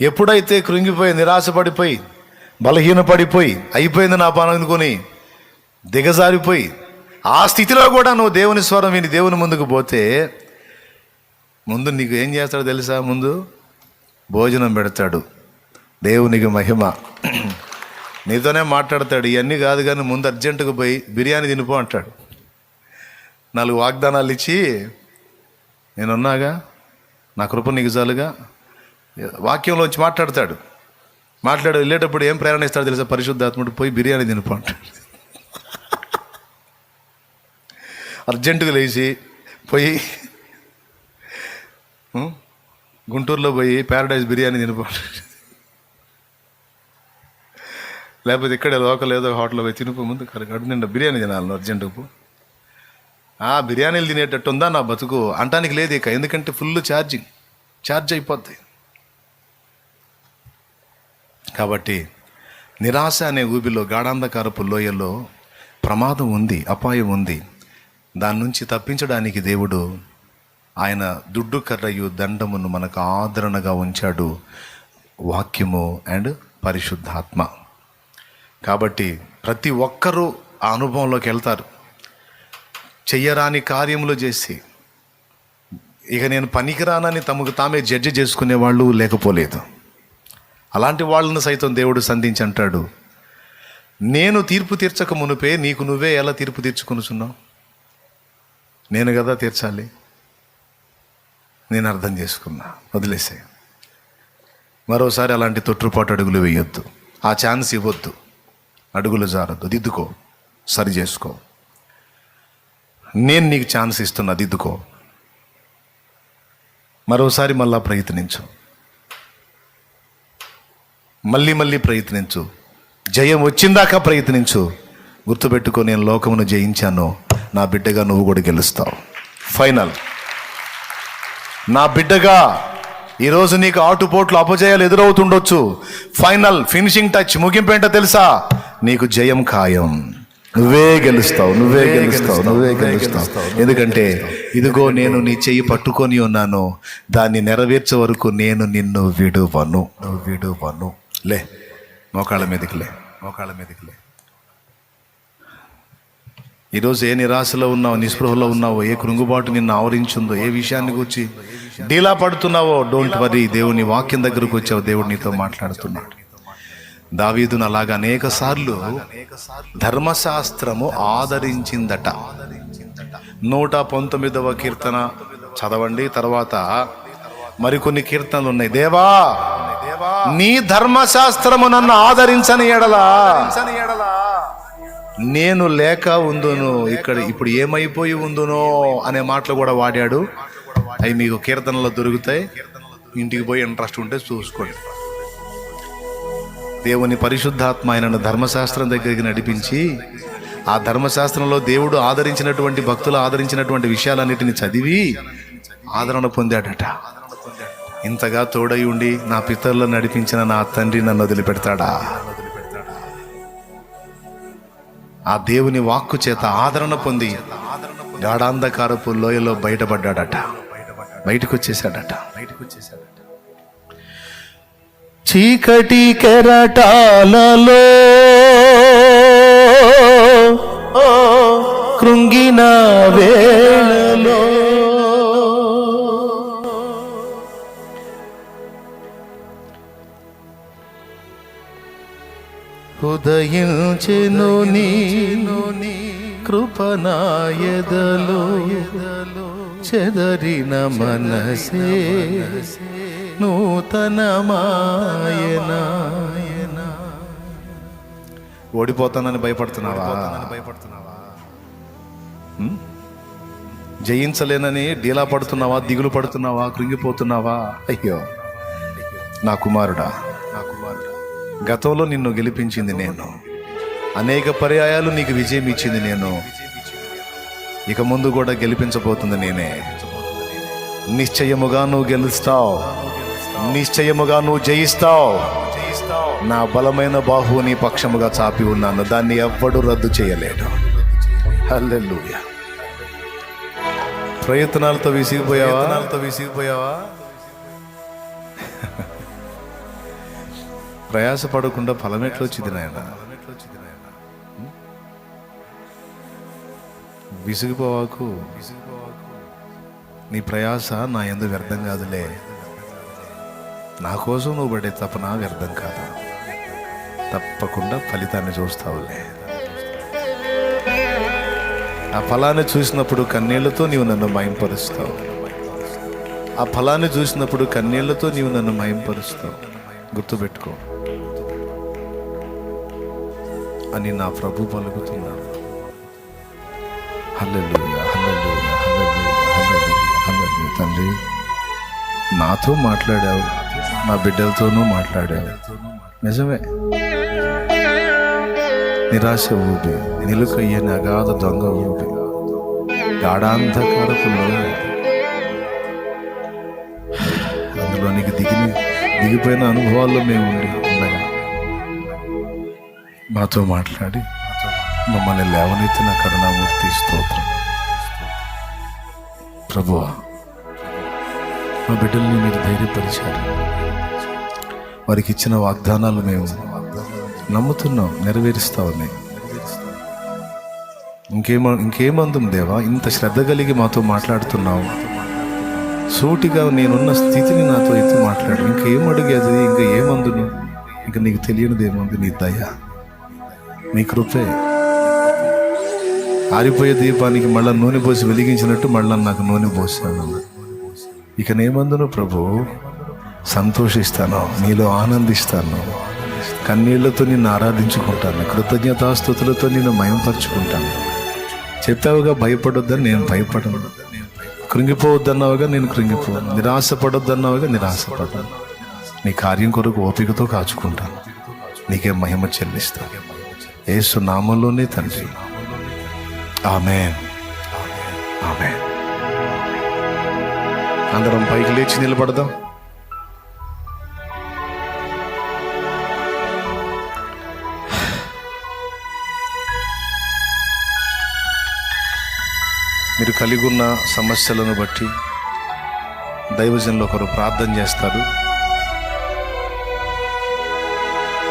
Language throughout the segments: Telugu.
ఎప్పుడైతే కృంగిపోయి నిరాశపడిపోయి బలహీనపడిపోయి అయిపోయింది నా పని అనుకొని దిగజారిపోయి ఆ స్థితిలో కూడా నువ్వు దేవుని స్వరం విని దేవుని ముందుకు పోతే ముందు నీకు ఏం చేస్తాడో తెలుసా? ముందు భోజనం పెడతాడు. దేవునికి మహిమ. నీతోనే మాట్లాడతాడు. ఇవన్నీ కాదు కానీ ముందు అర్జెంటుగా పోయి బిర్యానీ తినిపో అంటాడు. నాలుగు వాగ్దానాలు ఇచ్చి నేనున్నాగా? నా కృప నీకు చాలుగా? వాక్యంలోంచి మాట్లాడతాడు. మాట్లాడు వెళ్ళేటప్పుడు ఏం ప్రేరణిస్తాడు తెలుసా? పరిశుద్ధాత్ముడు పోయి బిర్యానీ తినిపో అంటాడు అర్జెంటుగా లేచి పోయి గుంటూరులో పోయి ప్యారడైజ్ బిర్యానీ తినిపో లేకపోతే ఇక్కడే లోకల్ ఏదో హోటల్లో పోయి తినిపో ముందు కడుపు నిండా బిర్యానీ తినాలి అర్జెంటుకు ఆ బిర్యానీలు తినేటట్టు ఉందా నా బతుకు? అంటానికి లేదు ఇక ఎందుకంటే ఫుల్ ఛార్జింగ్. ఛార్జ్ అయిపోద్ది. కాబట్టి నిరాశ అనే ఊబిలో గాఢాంధకారపు లోయలో ప్రమాదం ఉంది అపాయం ఉంది. దాని నుంచి తప్పించడానికి దేవుడు ఆయన దుడ్డు కర్రయు దండమును మనకు ఆదరణగా ఉంచాడు. వాక్యము అండ్ పరిశుద్ధాత్మ. కాబట్టి ప్రతి ఒక్కరూ ఆ అనుభవంలోకి వెళ్తారు. చెయ్యరాని కార్యములు చేసి ఇక నేను పనికిరానని తమకు తామే జడ్జి చేసుకునే వాళ్ళు లేకపోలేదు. అలాంటి వాళ్ళను సైతం దేవుడు సంధించి అంటాడు నేను తీర్పు తీర్చక మునుపే నీకు నువ్వే ఎలా తీర్పు తీర్చుకొనుచున్నావు? నేను కదా తీర్చాలి. నేను అర్థం చేసుకున్నా. వదిలేసే మరోసారి అలాంటి తొట్టుపాటు అడుగులు వేయొద్దు. ఆ ఛాన్స్ ఇవ్వద్దు. అడుగులు జారద్దు. దిద్దుకో. సరి చేసుకో. నేను నీకు ఛాన్స్ ఇస్తున్నా దిద్దుకో. మరోసారి మళ్ళా ప్రయత్నించు. మళ్ళీ మళ్ళీ ప్రయత్నించు. జయం వచ్చిందాకా ప్రయత్నించు. గుర్తుపెట్టుకో నేను లోకమును జయించాను. నా బిడ్డగా నువ్వు కూడా గెలుస్తావు. ఫైనల్ నా బిడ్డగా ఈరోజు నీకు ఆటుపోట్లు అపజయాలు ఎదురవుతుండొచ్చు. ఫైనల్ ఫినిషింగ్ టచ్ ముగింపేంట తెలుసా? నీకు జయం ఖాయం. నువ్వే గెలుస్తావు నువ్వే గెలుస్తావు నువ్వే గెలుస్తావు. ఎందుకంటే ఇదిగో నేను నీ చెయ్యి పట్టుకొని ఉన్నాను. దాన్ని నెరవేర్చే వరకు నేను నిన్ను విడువను. నువ్వు విడువను. లే మోకాళ్ళ మీదకి లే మోకాళ్ళ మీదకి లే. ఈరోజు ఏ నిరాశలో ఉన్నావు నిస్పృహలో ఉన్నావో ఏ కృంగుబాటు నిన్ను ఆవరించిందో ఏ విషయాన్ని గురించి డీలా పడుతున్నావో డోంట్ వరీ దేవుని వాక్యం దగ్గరకు వచ్చావు దేవుడు నీతో మాట్లాడుతున్నాడు. దావీదును అలాగా అనేక సార్లు ధర్మశాస్త్రము ఆదరించిందట. నూట పంతొమ్మిదవ కీర్తన చదవండి తర్వాత మరికొన్ని కీర్తనలు ఉన్నాయి. దేవా నీ ధర్మశాస్త్రము నన్ను ఆదరించని ఎడలా? నేను లేక ఉందును ఇక్కడ ఇప్పుడు ఏమైపోయి ఉందునో అనే మాటలు కూడా వాడాడు. అవి మీకు కీర్తనలో దొరుకుతాయి. ఇంటికి పోయి ఇంట్రెస్ట్ ఉంటే చూసుకోండి. దేవుని పరిశుద్ధాత్మ ఆయనను ధర్మశాస్త్రం దగ్గరికి నడిపించి ఆ ధర్మశాస్త్రంలో దేవుడు ఆదరించినటువంటి భక్తులు ఆదరించినటువంటి విషయాలన్నిటిని చదివి ఆదరణ పొందాడట. ఇంతగా తోడై ఉండి నా పితరులు నడిపించిన నా తండ్రి నన్ను వదిలిపెడతాడా? ఆ దేవుని వాక్కు చేత ఆదరణ పొంది గాఢాంధకారపు లోయలో బయటపడ్డాడట. బయటకు వచ్చేసాడట బయటకు వచ్చేసాడట చీకటి కెరటాలలో కృంగిన వేళలో ఉదయించెను నీ కృపనాయదలో చెదరిన మనసే నూతనమాయన. ఓడిపోతానని భయపడుతున్నావా? భయపడుతున్నావా జయించలేనని డీలా పడుతున్నావా? దిగులు పడుతున్నావా? కృంగిపోతున్నావా? అయ్యో నా కుమారుడా నా కుమారుడు. గతంలో నిన్ను గెలిపించింది నేను. అనేక పర్యాయాలు నీకు విజయం ఇచ్చింది నేను. ఇక ముందు కూడా గెలిపించబోతుంది నేనే. నిశ్చయముగా నువ్వు గెలుస్తావు. నిశ్చయముగా నువ్వు జయిస్తావు. నా బలమైన బాహువు నీ పక్షముగా చాపి ఉన్నాను. దాన్ని ఎవ్వడు రద్దు చేయలేడు. హల్లెలూయా. ప్రయత్నాలతో విసిగిపోయావా? విసిగిపోయావా? ప్రయాస పడకుండా ఫలం ఎట్లొచ్చింది నాయన విసిగిపోవాకు నీ ప్రయాస నా ఎందు వ్యర్థం కాదులే. నా కోసం నువ్వు పడే తపన వ్యర్థం కాదు. తప్పకుండా ఫలితాన్ని చూస్తావులే. ఆ ఫలాన్ని చూసినప్పుడు కన్నీళ్ళతో నీవు నన్ను మయంపరుస్తావు. ఆ ఫలాన్ని చూసినప్పుడు కన్నీళ్ళతో నీవు నన్ను మయంపరుస్తావు. గుర్తుపెట్టుకో. అని నా ప్రభు పలుకుతున్నాను హల్లెలూయా హల్లెలూయా హల్లెలూయా తండ్రి నాతో మాట్లాడావు నా బిడ్డలతోనూ మాట్లాడావు. నిజమే. నిరాశ ఊపి నిలుకయ్యని అగాధ దొంగ ఊపి గాఢాంధకారపు అందులో అందులోనికి దిగి దిగిపోయిన అనుభవాల్లో మేము ఉండి మాతో మాట్లాడి మమ్మల్ని లేవనెత్తిన కరుణామూర్తి స్తోత్రం. ప్రభువా మా బిడ్డల్ని మీరు ధైర్యపరిచారు. వారికి ఇచ్చిన వాగ్దానాలు మేము నమ్ముతున్నాం నెరవేరుస్తామని ఇంకేమ ఇంకేమందం దేవా ఇంత శ్రద్ధ కలిగి మాతో మాట్లాడుతున్నావు. సూటిగా నేనున్న స్థితిని నాతో ఎత్తి మాట్లాడు. ఇంకేం అడిగేది ఇంకా ఏమందును? ఇంకా నీకు తెలియనిది ఏముంది? నీ దయ. నీ కృపే. ఆరిపోయే దీపానికి మళ్ళా నూనె పోసి వెలిగించినట్టు మళ్ళా నాకు నూనె పోసాను ఇక నేమందును ప్రభు సంతోషిస్తాను నీలో ఆనందిస్తాను. కన్నీళ్ళతో నిన్ను ఆరాధించుకుంటాను కృతజ్ఞతాస్థుతులతో నిన్ను మయంపరుచుకుంటాను. చెప్పావుగా భయపడొద్దని నేను భయపడను. కృంగిపోవద్దన్నావుగా నేను కృంగిపోను. నిరాశపడొద్దన్నావుగా నిరాశపడను. నీ కార్యం కొరకు ఓపికతో కాచుకుంటాను. నీకే మహిమ చెల్లిస్తాను. ఏసు నామంలోనే తండ్రి. ఆమె ఆమె అందరం పైకి లేచి నిలబడదాం. మీరు కలిగి ఉన్న సమస్యలను బట్టి దైవజనులు ఒకరు ప్రార్థన చేస్తారు.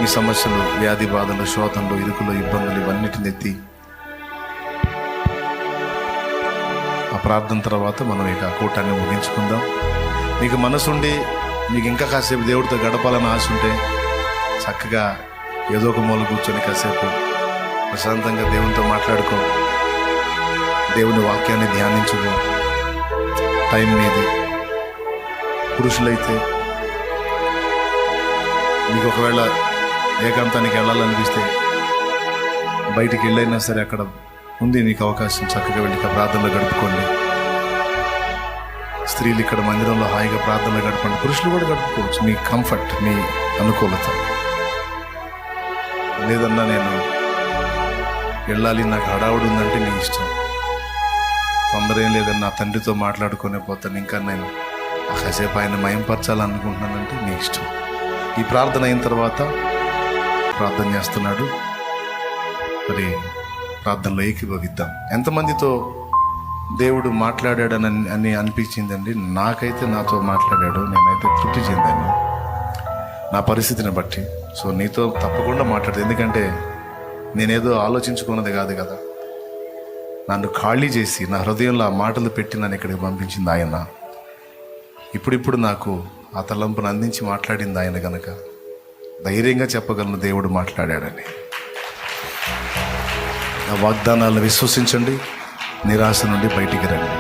మీ సమస్యలు వ్యాధి బాధలు శోధనలు ఇరుకులు ఇబ్బందులు ఇవన్నిటిని ఎత్తి ఆ ప్రార్థన తర్వాత మనం ఇక కూటాన్ని ముగించుకుందాం. మీకు మనసుండి మీకు ఇంకా కాసేపు దేవుడితో గడపాలని ఆశ ఉంటే చక్కగా ఏదో ఒక మూల కూర్చొని కాసేపు ప్రశాంతంగా దేవునితో మాట్లాడుకో. దేవుని వాక్యాన్ని ధ్యానించుకో. టైం మీది. పురుషులైతే మీకు ఒకవేళ ఏకాంతానికి వెళ్ళాలనిపిస్తే బయటికి వెళ్ళైనా సరే అక్కడ ఉంది నీకు అవకాశం. చక్కగా వెళ్ళి ఇక్కడ ప్రార్థనలో గడుపుకోండి. స్త్రీలు ఇక్కడ మందిరంలో హాయిగా ప్రార్థనలో గడపండి. పురుషులు కూడా గడుపుకోవచ్చు. మీ కంఫర్ట్ మీ అనుకూలత. లేదన్నా నేను వెళ్ళాలి నాకు హడావుడు ఉందంటే నీ ఇష్టం. తొందర ఏం లేదని నా తండ్రితో మాట్లాడుకునే పోతాను. ఇంకా నేను కాసేపు ఆయన మయంపరచాలనుకుంటున్నానంటే నీ ఇష్టం. ఈ ప్రార్థన అయిన తర్వాత ప్రార్థన చేస్తున్నాడు. మరి ప్రార్థనలో ఏకీభవిద్దాం. ఎంతమందితో దేవుడు మాట్లాడాడని అని అనిపించిందండి? నాకైతే నాతో మాట్లాడాడు నేనైతే తృప్తి చెందాను. నా పరిస్థితిని బట్టి. సో నీతో తప్పకుండా మాట్లాడదు ఎందుకంటే నేనేదో ఆలోచించుకున్నది కాదు కదా. నన్ను ఖాళీ చేసి నా హృదయంలో ఆ మాటలు పెట్టి నన్ను ఇక్కడికి పంపించింది ఆయన. ఇప్పుడిప్పుడు నాకు ఆ తలంపును అందించి మాట్లాడింది ఆయన కనుక ధైర్యంగా చెప్పగలను దేవుడు మాట్లాడాడని. ఆ వాగ్దానాలను విశ్వసించండి నిరాశ నుండి బయటికి రండి.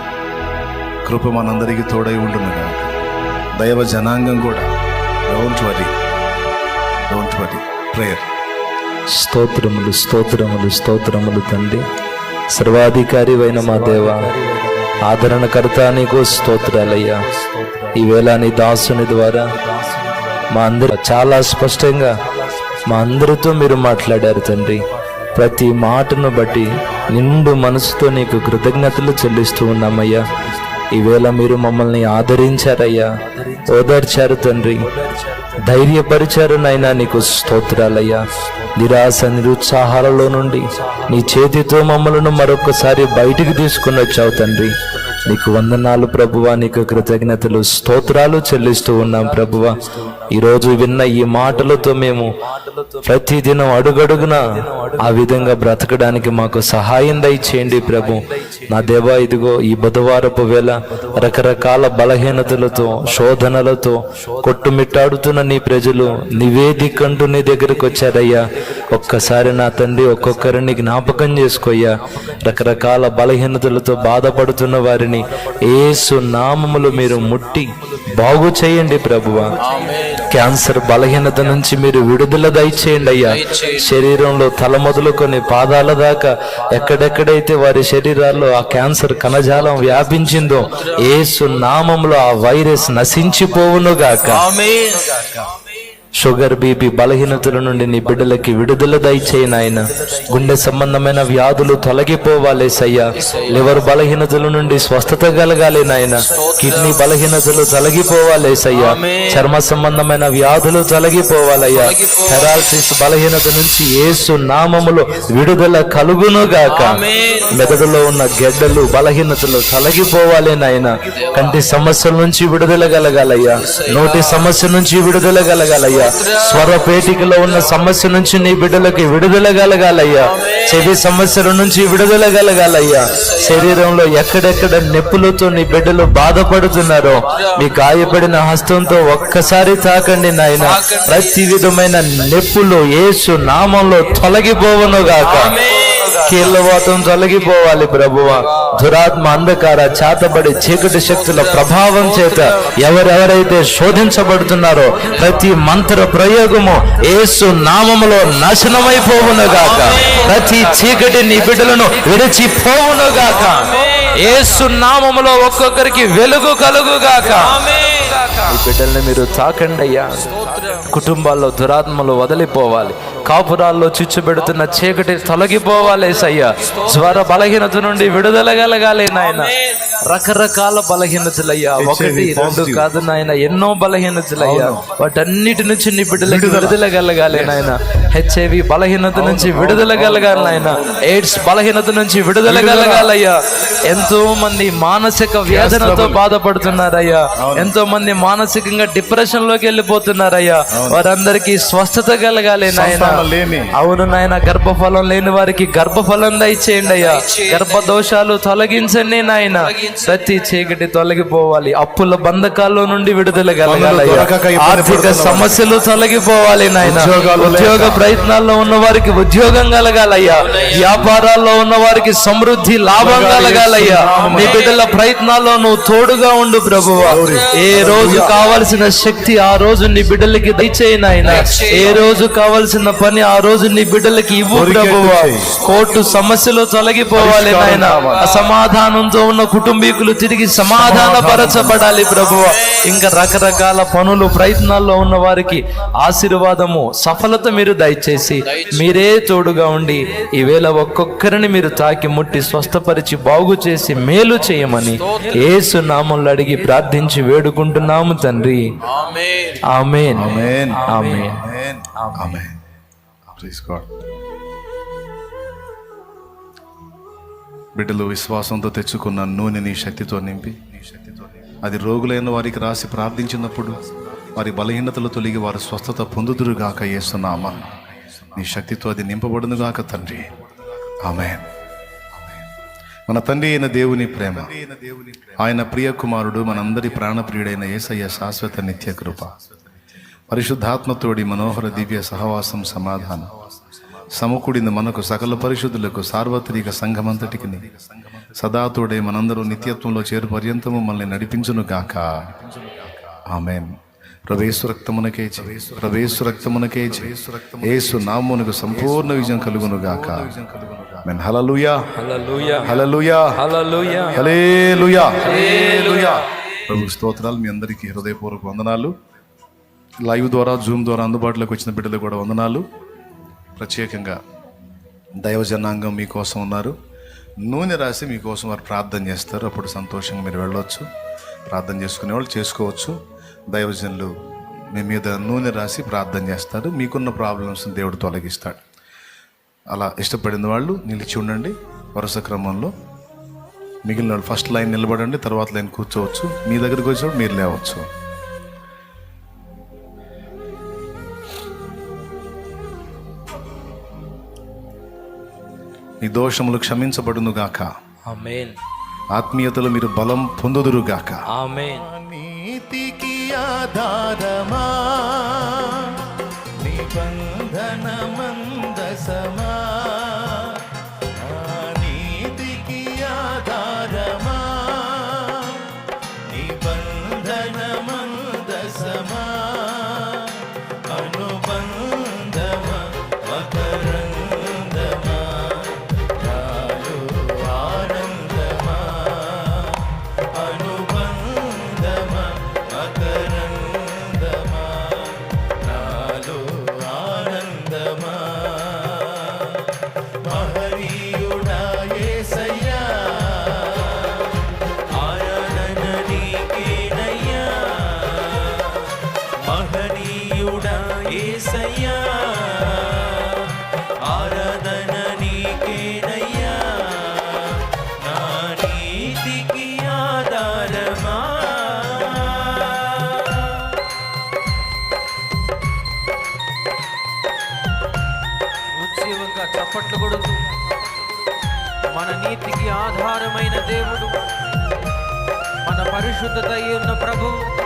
కృప మనందరికీ తోడై ఉంటుంది దైవ జనాంగం కూడా. Don't worry don't worry prayer స్తోత్రములు స్తోత్రములు స్తోత్రములు తండ్రి. సర్వాధికారి అయిన మా దేవ ఆదరణకర్త నీకు స్తోత్రాలయ్యా. ఈవేళ నీ దాసుని ద్వారా మా అందరు చాలా స్పష్టంగా మా అందరితో మీరు మాట్లాడారు తండ్రి. ప్రతి మాటను బట్టి నిండు మనసుతో నీకు కృతజ్ఞతలు చెల్లిస్తూ ఉన్నామయ్యా. ఈవేళ మీరు మమ్మల్ని ఆదరించారయ్యా. ఓదార్చారు తండ్రి. ధైర్యపరిచారు నైనా నీకు స్తోత్రాలయ్యా. నిరాశ నిరుత్సాహాలలో నుండి నీ చేతితో మమ్మలను మరొకసారి బయటికి తీసుకుని వచ్చావు తండ్రి. నీకు వందనాలు ప్రభువా నీకు కృతజ్ఞతలు స్తోత్రాలు చెల్లిస్తూ ఉన్నాం ప్రభువా. ఈరోజు విన్న ఈ మాటలతో మేము ప్రతిదినం అడుగడుగున ఆ విధంగా బ్రతకడానికి మాకు సహాయం దయచేయండి ప్రభు. నా దేవా ఇదిగో ఈ బుధవారపు వేళ రకరకాల బలహీనతలతో శోధనలతో కొట్టుమిట్టాడుతున్న నీ ప్రజలు నివేదికంటూ నీ దగ్గరకు వచ్చారయ్యా. ఒక్కసారి నా తండ్రి ఒక్కొక్కరిని జ్ఞాపకం చేసుకోయ్యా. రకరకాల బలహీనతలతో బాధపడుతున్న వారిని ఏసు నామములు మీరు ముట్టి బాగు చేయండి ప్రభువా. క్యాన్సర్ బలహీనత నుంచి మీరు విడుదల దయచేయండి అయ్యా. శరీరంలో తల మొదలుకొని పాదాల దాకా ఎక్కడెక్కడైతే వారి శరీరాల్లో ఆ క్యాన్సర్ కణజాలం వ్యాపించిందో ఏసు నామంలో ఆ వైరస్ నశించిపోవును గాక. షుగర్ బీపీ బలహీనతల నుండి నీ బిడ్డలకి విడుదల దయచేయి నాయన. గుండె సంబంధమైన వ్యాధులు తొలగిపోవాలి సయ్యా. లివర్ బలహీనతల నుండి స్వస్థత కలగాలి నాయన. కిడ్నీ బలహీనతలు తొలగిపోవాలి సయ్యా. చర్మ సంబంధమైన వ్యాధులు తొలగిపోవాలయ్యా. పెరాలసిస్ బలహీనత నుంచి ఏసు నామములో విడుదల కలుగును గాక. మెదడులో ఉన్న గెడ్డలు బలహీనతలు తొలగిపోవాలి నాయన. కంటి సమస్యల నుంచి విడుదల కలగాలయ్యా. నోటి సమస్య నుంచి విడుదల కలగాలయ్యా. స్వరపేటికలో ఉన్న సమస్య నుంచి నీ బిడ్డలకి విడుదల కలగాలయ్యా. చెవి సమస్యల నుంచి విడుదల కలగాలయ్యా. శరీరంలో ఎక్కడెక్కడ నొప్పులతో నీ బిడ్డలు బాధపడుతున్నారో మీ గాయపడిన హస్తంతో ఒక్కసారి తాకండి నాయన. ప్రతి విధమైన నొప్పులు యేసు నామంలో తొలగిపోవను గాక. కీళ్ళవాతం తొలగిపోవాలి ప్రభువ. దురాత్మ అంధకార చేతబడి చీకటి శక్తుల ప్రభావం చేత ఎవరెవరైతే శోధించబడుతున్నారో ప్రతి మంత్ర ప్రయోగము ఏసు నామములో నాశనమైపోవును గాక ప్రతి చీకటి నీ బిడ్డలను విడిచిపోవునుగాక. గాక నామములో ఒక్కొక్కరికి వెలుగు కలుగుగాక. ఈ బిడ్డల్ని మీరు తాకండి అయ్యా. కుటుంబాల్లో దురాత్మలు వదిలిపోవాలి. కాపురాల్లో చిచ్చుబెడుతున్న చీకటి తొలగిపోవాలి సయ్యా జ్వర బలహీనత నుండి విడుదల కలగాలి నాయన. రకరకాల బలహీనతలయ్యా. ఒకటి రెండు కాదు నాయన ఎన్నో బలహీనతలయ్యా. వాటన్నిటి నుంచి నీ బిడ్డలకి విడుదల. కలగాలి నాయన. హెచ్ఐవి బలహీనత నుంచి విడుదల కలగాలి నాయన. ఎయిడ్స్ బలహీనత నుంచి విడుదల కలగాలయ్యా. ఎంతో మంది మానసిక వేదనతో బాధపడుతున్నారయ్యా. ఎంతో మంది మానసికంగా డిప్రెషన్లోకి వెళ్ళిపోతున్నారయ్యా. వారందరికీ స్వస్థత కలగాలి నాయన. సంతానం లేని. అవును నాయన గర్భఫలం లేని వారికి గర్భఫలం దయచేయండి అయ్యా. గర్భ దోషాలు తొలగించండి నాయన. ప్రతి చీకటి తొలగిపోవాలి. అప్పుల బంధకాల్లో నుండి విడుదల కలగాలయ్యా. ఆర్థిక సమస్యలు తొలగిపోవాలి నాయన. ఉద్యోగ ప్రయత్నాల్లో ఉన్న వారికి ఉద్యోగం కలగాలయ్యా. వ్యాపారాల్లో ఉన్న వారికి సమృద్ధి లాభం కలగాలయ్యా. నీ బిడ్డల ప్రయత్నాల్లో నువ్వు తోడుగా ఉండు ప్రభువా. ఏ రోజు కావలసిన శక్తి ఆ రోజు నీ బిడ్డలకి దయచేయి. నాయన ఏ రోజు కావలసిన పని ఆ రోజు నీ బిడ్డలకి ఇవ్వు ప్రభువా. కోర్టు సమస్యలు తొలగిపోవాలి నాయన. అసమాధానంతో ఉన్న కుటుంబీకులు తిరిగి సమాధానపరచబడాలి ప్రభువా. ఇంకా రకరకాల పనులు ప్రయత్నాల్లో ఉన్న వారికి ఆశీర్వాదము సఫలత మీరు దయచేసి మీరే తోడుగా ఉండి ఈవేళ ఒక్కొక్కరిని మీరు తాకి ముట్టి స్వస్థపరిచి బాగు చేసి మేలు చేయమని ఏసు నామంలో అడిగి ప్రార్థించి వేడుకుంటున్నాము. తండ్రి. Amen. Amen. Amen. Amen. Amen. Praise God బిడ్డలు విశ్వాసంతో తెచ్చుకున్న నూనె నీ శక్తితో నింపి. అది రోగులైన వారికి రాసి ప్రార్థించినప్పుడు వారి బలహీనతలు తొలగి వారి స్వస్థత పొందుదురుగాక ఏస్తున్నామా నీ శక్తితో అది నింపబడునుగాక తండ్రి. ఆమేన్. మన తండ్రి అయిన దేవుని ప్రేమ. ఆయన ప్రియ కుమారుడు మనందరి ప్రాణప్రియుడైన యేసయ్య శాశ్వత నిత్య కృప పరిశుద్ధాత్మతోడి మనోహర దివ్య సహవాసం సమాధానం. సమకూడిన మనకు సకల పరిశుద్ధులకు సార్వత్రిక సంఘమంతటికి సదాతోడే మనందరూ నిత్యత్వంలో చేరు పర్యంతము మనల్ని నడిపించును గాక. ఆమెన్. ప్రవేశు రక్తమునకే ప్రవేశు రక్తమునకే ఏసు నామునకు సంపూర్ణ విజయం కలుగును గాక. Amen hallelujah hallelujah hallelujah hallelujah hallelujah hallelujah ప్రభు స్తోత్రాలు మీ అందరికీ హృదయపూర్వక వందనాలు. లైవ్ ద్వారా జూమ్ ద్వారా అందుబాటులోకి వచ్చిన బిడ్డలు కూడా వందనాలు. ప్రత్యేకంగా దైవ జనాంగం మీకోసం ఉన్నారు. నూనె రాసి మీకోసం వారు ప్రార్థన చేస్తారు. అప్పుడు సంతోషంగా మీరు వెళ్ళొచ్చు. ప్రార్థన చేసుకునే వాళ్ళు చేసుకోవచ్చు. దైవజనులు మీ మీద నూనె రాసి ప్రార్థన చేస్తారు మీకున్న ప్రాబ్లమ్స్ దేవుడు తొలగిస్తాడు. అలా ఇష్టపడిన వాళ్ళు నిలిచి ఉండండి. వరుస క్రమంలో మిగిలిన వాళ్ళు ఫస్ట్ లైన్ నిలబడండి. తర్వాత లైన్ కూర్చోవచ్చు. మీ దగ్గరికి వచ్చినప్పుడు మీరు లేవచ్చు. మీ దోషములు క్షమించబడును గాక ఆమేన్. ఆత్మీయతలో మీరు బలం పొందుదురు గాక ఆమేన్. నీతికి ఆధారమా దేవుడు. మన పరిశుద్ధత ఉన్న ప్రభు?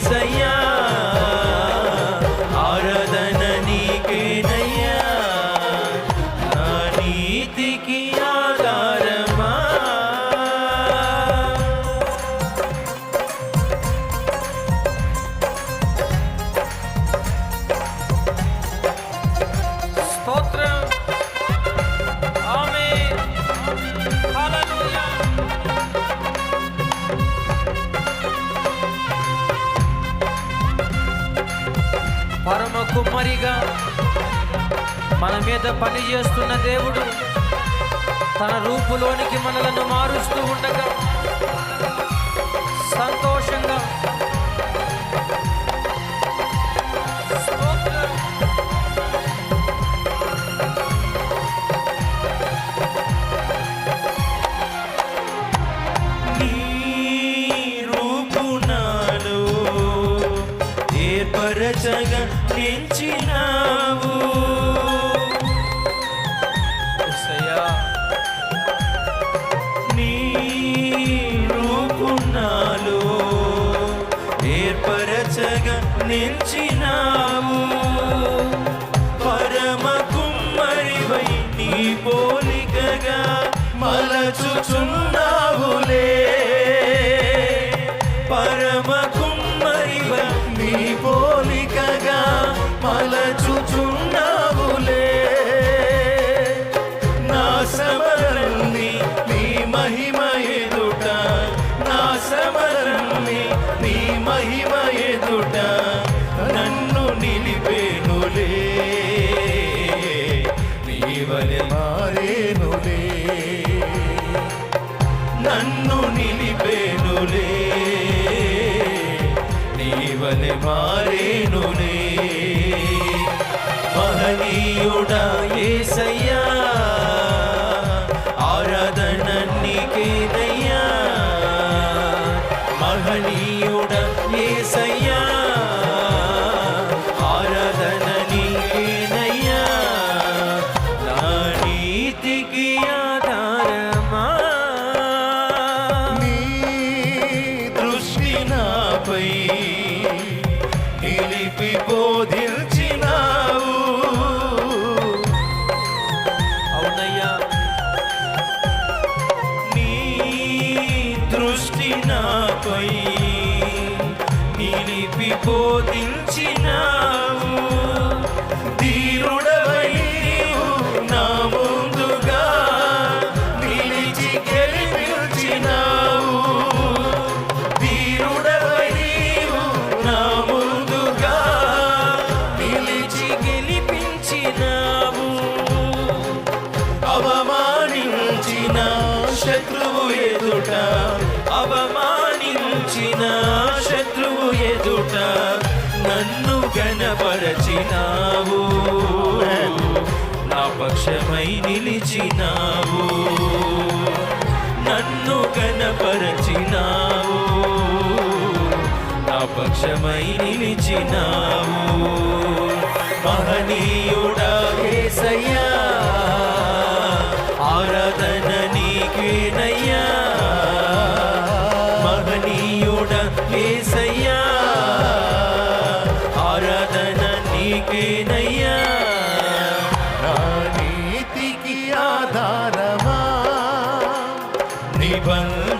sayang పని చేస్తున్న దేవుడు తన రూపులోనికి మనలను మారుస్తూ ఉండగా సంతో my life. Yeah. శత్రువు ఎదుట అవమానించిన శత్రువు ఎదుట నన్ను గనపరచినావు నా పక్షమై నిలిచినావు. నన్ను గనపరచినావు నా పక్షమై నిలిచినావు. మహనీయుడా కేసయ్యా ఆరాధన బ్రతికేనయ్యా మహనీయుడ ఏసయ్యా ఆరాధన నీకేనయ్యా. నా నీతికి ఆధారమా నిబంధ